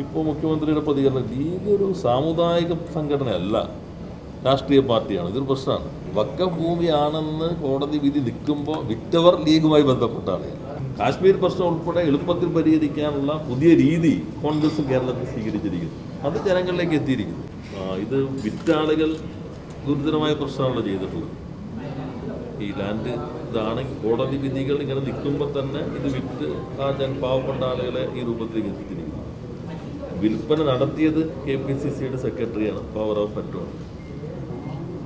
ഇപ്പോൾ മുഖ്യമന്ത്രിയുടെ പ്രതികരണം ലീഗ് ഒരു സാമുദായിക സംഘടനയല്ല. രാഷ്ട്രീയ പാർട്ടിയാണ്. ഇതൊരു പ്രശ്നമാണ്. വക്കഭൂമിയാണെന്ന് കോടതി വിധി നിൽക്കുമ്പോൾ വിറ്റവർ ലീഗുമായി ബന്ധപ്പെട്ട ആളുകൾ കാശ്മീർ പ്രശ്നം ഉൾപ്പെടെ എളുപ്പത്തിൽ പരിഹരിക്കാനുള്ള പുതിയ രീതി കോൺഗ്രസ് കേരളത്തിൽ സ്വീകരിച്ചിരിക്കുന്നു. അത് ജനങ്ങളിലേക്ക് എത്തിയിരിക്കുന്നു. ഇത് വിറ്റാളുകൾ ഗുരുതരമായ പ്രശ്നമാണല്ലോ ചെയ്തിട്ടുള്ളത്. ഈ ലാൻഡ് ഇതാണെങ്കിൽ കോടതി വിധികൾ ഇങ്ങനെ നിൽക്കുമ്പോൾ തന്നെ ഇത് വിറ്റ് ആ ജൻ പാവപ്പെട്ട ആളുകളെ ഈ രൂപത്തിലേക്ക് എത്തിച്ചിരിക്കുന്നു വിൽപ്പന നടത്തിയത് കെ പി സി സിയുടെ സെക്രട്ടറിയാണ് പവർ ഓഫ് അറ്റോൺ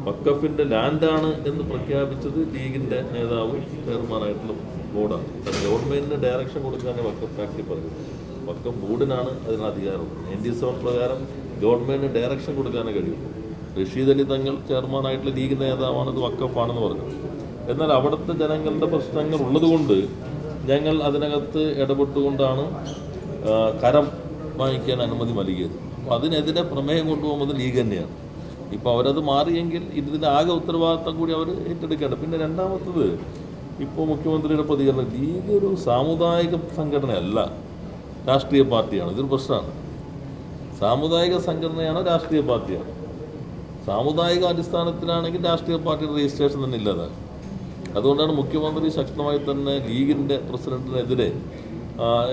വക്കഫിന്റെ ലാൻഡാണ് എന്ന് പ്രഖ്യാപിച്ചത് ലീഗിന്റെ നേതാവും ചെയർമാനായിട്ടുള്ള ബോർഡാണ്. അത് ഗവൺമെന്റിന് ഡയറക്ഷൻ കൊടുക്കാനേ വക്കഫ് ആക്ടി പറയുന്നത് വക്കഫ് ബോർഡിനാണ് അതിന് അധികാരം. നയന്റി സെവൻ പ്രകാരം ഗവൺമെന്റിന് ഡയറക്ഷൻ കൊടുക്കാനേ കഴിയും. റഷീദ് അലി തങ്ങൾ ചെയർമാനായിട്ടുള്ള ലീഗ് നേതാവാണ് ഇത് വക്കഫാണെന്ന് പറഞ്ഞു എന്നാൽ അവിടുത്തെ ജനങ്ങളുടെ പ്രശ്നങ്ങൾ ഉള്ളതുകൊണ്ട് ഞങ്ങൾ അതിനകത്ത് ഇടപെട്ടുകൊണ്ടാണ് കരം വാങ്ങിക്കാൻ അനുമതി നൽകിയത്. അപ്പം അതിനെതിരെ പ്രമേയം കൊണ്ടുപോകുന്നത് ലീഗ് തന്നെയാണ്. ഇപ്പോൾ അവരത് മാറിയെങ്കിൽ ഇതിന്റെ ആകെ ഉത്തരവാദിത്തം കൂടി അവർ ഏറ്റെടുക്കേണ്ട പിന്നെ രണ്ടാമത്തത് ഇപ്പോൾ മുഖ്യമന്ത്രിയുടെ പ്രതികരണം. ലീഗ് ഒരു സാമുദായിക സംഘടനയല്ല. രാഷ്ട്രീയ പാർട്ടിയാണ്. ഇതൊരു പ്രശ്നമാണ്. സാമുദായിക സംഘടനയാണോ രാഷ്ട്രീയ പാർട്ടിയാണ്. സാമുദായിക അടിസ്ഥാനത്തിലാണെങ്കിൽ രാഷ്ട്രീയ പാർട്ടിയുടെ രജിസ്ട്രേഷൻ തന്നെ ഇല്ലാതാകും അതുകൊണ്ടാണ് മുഖ്യമന്ത്രി ശക്തമായി തന്നെ ലീഗിന്റെ പ്രസിഡന്റിനെതിരെ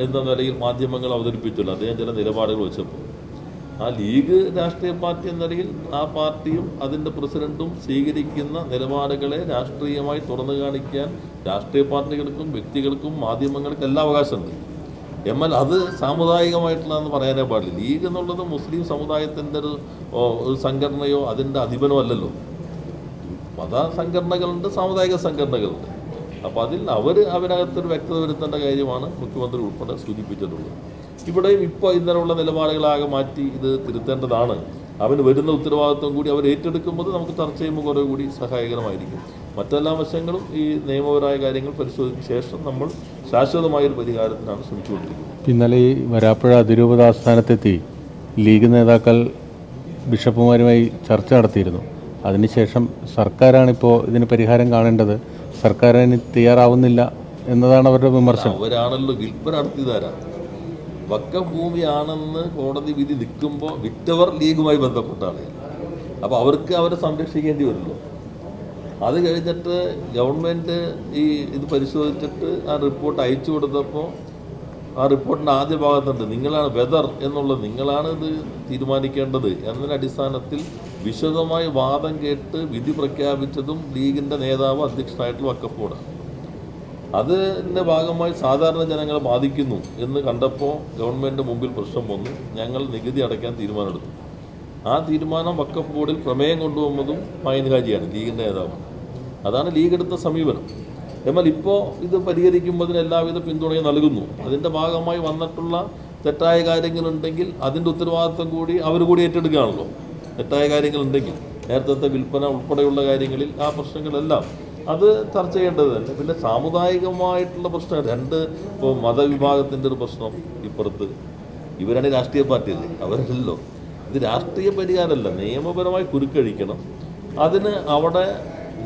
എന്ന നിലയിൽ മാധ്യമങ്ങൾ അവതരിപ്പിച്ചല്ലോ. അദ്ദേഹം ചില നിലപാടുകൾ വെച്ചപ്പോൾ. ആ ലീഗ് രാഷ്ട്രീയ പാർട്ടി എന്ന നിലയിൽ ആ പാർട്ടിയും അതിന്റെ പ്രസിഡന്റും സ്വീകരിക്കുന്ന നിലപാടുകളെ രാഷ്ട്രീയമായി തുറന്നു കാണിക്കാൻ രാഷ്ട്രീയ പാർട്ടികൾക്കും വ്യക്തികൾക്കും മാധ്യമങ്ങൾക്കും എല്ലാ അവകാശമുണ്ട്. എന്നാൽ അത് സാമുദായികമായിട്ടുള്ളതെന്ന് പറയാനേ പാടില്ല. ലീഗ് എന്നുള്ളത് മുസ്ലിം സമുദായത്തിന്റെ ഒരു ഒരു സംഘടനയോ അതിന്റെ അധിപനോ അല്ലല്ലോ. മത സംഘടനകളുണ്ട് സാമുദായിക സംഘടനകളുണ്ട്. അപ്പോൾ അതിൽ അവർ അവരകത്തൊരു വ്യക്തത വരുത്തേണ്ട കാര്യമാണ് മുഖ്യമന്ത്രി ഉൾപ്പെടെ സൂചിപ്പിച്ചിട്ടുള്ളത്. ഇവിടെയും ഇപ്പോൾ ഇന്നലെയുള്ള നിലപാടുകളാകെ മാറ്റി ഇത് തിരുത്തേണ്ടതാണ്. അവന് വരുന്ന ഉത്തരവാദിത്വം കൂടി അവർ ഏറ്റെടുക്കുമ്പോൾ നമുക്ക് ചർച്ച ചെയ്യുമ്പോൾ കുറേ കൂടി സഹായകരമായിരിക്കും. മറ്റെല്ലാ വശങ്ങളും ഈ നിയമപരമായ കാര്യങ്ങൾ പരിശോധിച്ച ശേഷം നമ്മൾ ശാശ്വതമായ ഒരു പരിഹാരത്തിനാണ് ശ്രമിച്ചുകൊണ്ടിരിക്കുന്നത്. ഇന്നലെ ഈ വരാപ്പുഴ അതിരൂപത ആസ്ഥാനത്തെത്തി ലീഗ് നേതാക്കൾ ബിഷപ്പുമാരുമായി ചർച്ച നടത്തിയിരുന്നു. അതിനുശേഷം സർക്കാരാണിപ്പോൾ ഇതിന് പരിഹാരം കാണേണ്ടത്. സർക്കാർ അതിന് തയ്യാറാവുന്നില്ല എന്നതാണ് അവരുടെ വിമർശനം. അവരാണല്ലോ വിൽപ്പന വക്കം ഭൂമിയാണെന്ന് കോടതി വിധി നിൽക്കുമ്പോൾ വിറ്റവർ ലീഗുമായി ബന്ധപ്പെട്ട ആളുകൾ അപ്പോൾ അവർക്ക് അവരെ സംരക്ഷിക്കേണ്ടി വരുമല്ലോ അത് കഴിഞ്ഞിട്ട് ഗവൺമെന്റ് ഈ ഇത് പരിശോധിച്ചിട്ട് ആ റിപ്പോർട്ട് അയച്ചു കൊടുത്തപ്പോൾ ആ റിപ്പോർട്ടിന്റെ ആദ്യ ഭാഗത്തുണ്ട് നിങ്ങളാണ് വെതർ എന്നുള്ളത് നിങ്ങളാണ് ഇത് തീരുമാനിക്കേണ്ടത് എന്നതിന്റെ അടിസ്ഥാനത്തിൽ വിശദമായി വാദം കേട്ട് വിധി പ്രഖ്യാപിച്ചതും ലീഗിന്റെ നേതാവ് അധ്യക്ഷനായിട്ടുള്ള വക്കഫ് ബോർഡാണ് അതിന്റെ ഭാഗമായി സാധാരണ ജനങ്ങളെ ബാധിക്കുന്നു എന്ന് കണ്ടപ്പോൾ ഗവൺമെന്റ് മുമ്പിൽ പ്രശ്നം വന്നു. ഞങ്ങൾ നികുതി അടയ്ക്കാൻ തീരുമാനമെടുത്തു. ആ തീരുമാനം വക്കഫ് ബോർഡിൽ പ്രമേയം കൊണ്ടുവന്നതും മൈൻ ഹാജിയാണ് ലീഗിന്റെ നേതാവാണ്. അതാണ് ലീഗ് എടുത്ത സമീപനം. എന്നാൽ ഇപ്പോൾ ഇത് പരിഹരിക്കുമ്പോൾ എല്ലാവിധ പിന്തുണയും നൽകുന്നു. അതിന്റെ ഭാഗമായി വന്നിട്ടുള്ള തെറ്റായ കാര്യങ്ങളുണ്ടെങ്കിൽ അതിന്റെ ഉത്തരവാദിത്വം കൂടി അവർ കൂടി ഏറ്റെടുക്കുകയാണല്ലോ. തെറ്റായ കാര്യങ്ങളുണ്ടെങ്കിൽ നേരത്തെ വിൽപ്പന ഉൾപ്പെടെയുള്ള കാര്യങ്ങളിൽ ആ പ്രശ്നങ്ങളെല്ലാം അത് ചർച്ച ചെയ്യേണ്ടത് തന്നെ. പിന്നെ സാമുദായികമായിട്ടുള്ള പ്രശ്നം രണ്ട് ഇപ്പോൾ മതവിഭാഗത്തിന്റെ ഒരു പ്രശ്നം ഇപ്പുറത്ത്. ഇവരാണ് രാഷ്ട്രീയ പാർട്ടിയല്ലേ അവരല്ലോ ഇത് രാഷ്ട്രീയ പരിഹാരമല്ല. നിയമപരമായി കുരുക്കഴിക്കണം. അതിന് അവിടെ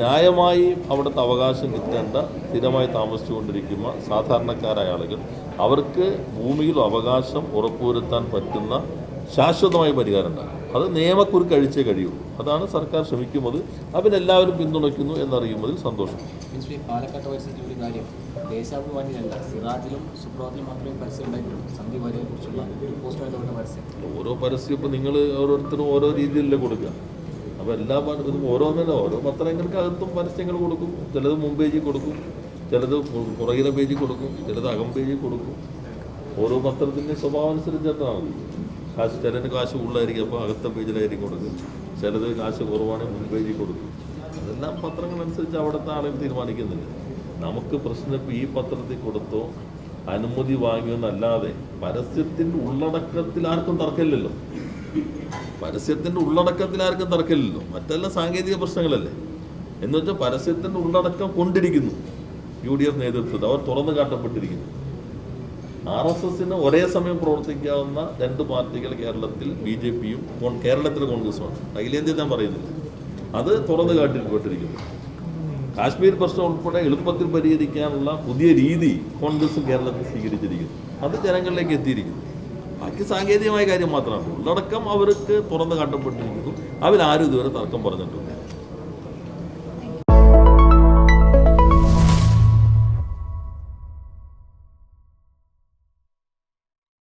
ന്യായമായി അവിടുത്തെ അവകാശം കിട്ടേണ്ട സ്ഥിരമായി താമസിച്ചുകൊണ്ടിരിക്കുന്ന സാധാരണക്കാരായ ആളുകൾ അവർക്ക് ഭൂമിയിൽ അവകാശം ഉറപ്പുവരുത്താൻ പറ്റുന്ന ശാശ്വതമായ പരിഹാരം ഉണ്ടാകും അത് നിയമക്കുരുക്ക് അഴിച്ചേ കഴിയുള്ളൂ. അതാണ് സർക്കാർ ശ്രമിക്കുന്നത്. അതിനെല്ലാവരും പിന്തുണയ്ക്കുന്നു എന്നറിയുന്നതിൽ സന്തോഷം. പാലക്കാട്ട് ഒരു കാര്യം. ദേശാഭിമാനിയല്ല സിറാജിലും സുപ്രഭാതത്തിലും മാത്രമേ പരസ്യം ഉണ്ടായിട്ടുള്ളൂ. സന്ധി വരെ കുറിച്ചുള്ള ഒരു പരസ്യം. ഓരോ പരസ്യം ഇപ്പം നിങ്ങൾ ഓരോരുത്തരും ഓരോ രീതിയിലല്ലേ കൊടുക്കുക. അപ്പോൾ എല്ലാ ഇതും ഓരോന്നല്ല. ഓരോ പത്രങ്ങൾക്ക് അകത്തും പരസ്യങ്ങൾ കൊടുക്കും. ചിലത് മുമ്പേജിൽ കൊടുക്കും. ചിലത് പുറകിലെ പേജിൽ കൊടുക്കും. ചിലത് അകം പേജിൽ കൊടുക്കും. ഓരോ പത്രത്തിന്റെ സ്വഭാവം അനുസരിച്ചിട്ടാണ് കാശ് ചിലന് കാശ് കൂടുതലായിരിക്കും അപ്പോൾ അകത്തെ പേജിലായിരിക്കും കൊടുക്കും. ചിലത് കാശ് കുറവാണെങ്കിൽ മുൻ പേജിൽ കൊടുക്കും. അതെല്ലാം പത്രങ്ങളനുസരിച്ച് അവിടുത്തെ ആളുകൾ തീരുമാനിക്കുന്നില്ല നമുക്ക് പ്രശ്നം ഇപ്പോൾ ഈ പത്രത്തിൽ കൊടുത്തോ അനുമതി വാങ്ങിയെന്നല്ലാതെ പരസ്യത്തിന്റെ ഉള്ളടക്കത്തിൽ ആർക്കും തർക്കമില്ലല്ലോ. പരസ്യത്തിന്റെ ഉള്ളടക്കത്തിൽ ആർക്കും തർക്കമില്ലല്ലോ. മറ്റെല്ലാം സാങ്കേതിക പ്രശ്നങ്ങളല്ലേ. എന്ന് വെച്ചാൽ പരസ്യത്തിന്റെ ഉള്ളടക്കം കൊണ്ടിരിക്കുന്നു. യു ഡി എഫ് നേതൃത്വത്തിൽ അവർ തുറന്നു കാട്ടപ്പെട്ടിരിക്കുന്നു. ആർ എസ് എസിന് ഒരേ സമയം പ്രവർത്തിക്കാവുന്ന രണ്ട് പാർട്ടികൾ കേരളത്തിൽ ബി ജെ പിയും കേരളത്തിൽ കോൺഗ്രസുമാണ്. അഖിലേന്ത്യ ഞാൻ പറയുന്നില്ല. അത് തുറന്നു കാട്ടിൽപ്പെട്ടിരിക്കുന്നു കാശ്മീർ പ്രശ്നം ഉൾപ്പെടെ എളുപ്പത്തിൽ പരിഹരിക്കാനുള്ള പുതിയ രീതി കോൺഗ്രസ് കേരളത്തിൽ സ്വീകരിച്ചിരിക്കുന്നു. അത് ജനങ്ങളിലേക്ക് എത്തിയിരിക്കുന്നു. ബാക്കി സാങ്കേതികമായ കാര്യം മാത്രമാണ് ഉള്ളടക്കം അവർക്ക് തുറന്നു കാട്ടപ്പെട്ടിരിക്കുന്നു അവരാരും ഇതുവരെ തർക്കം പറഞ്ഞിട്ടില്ല.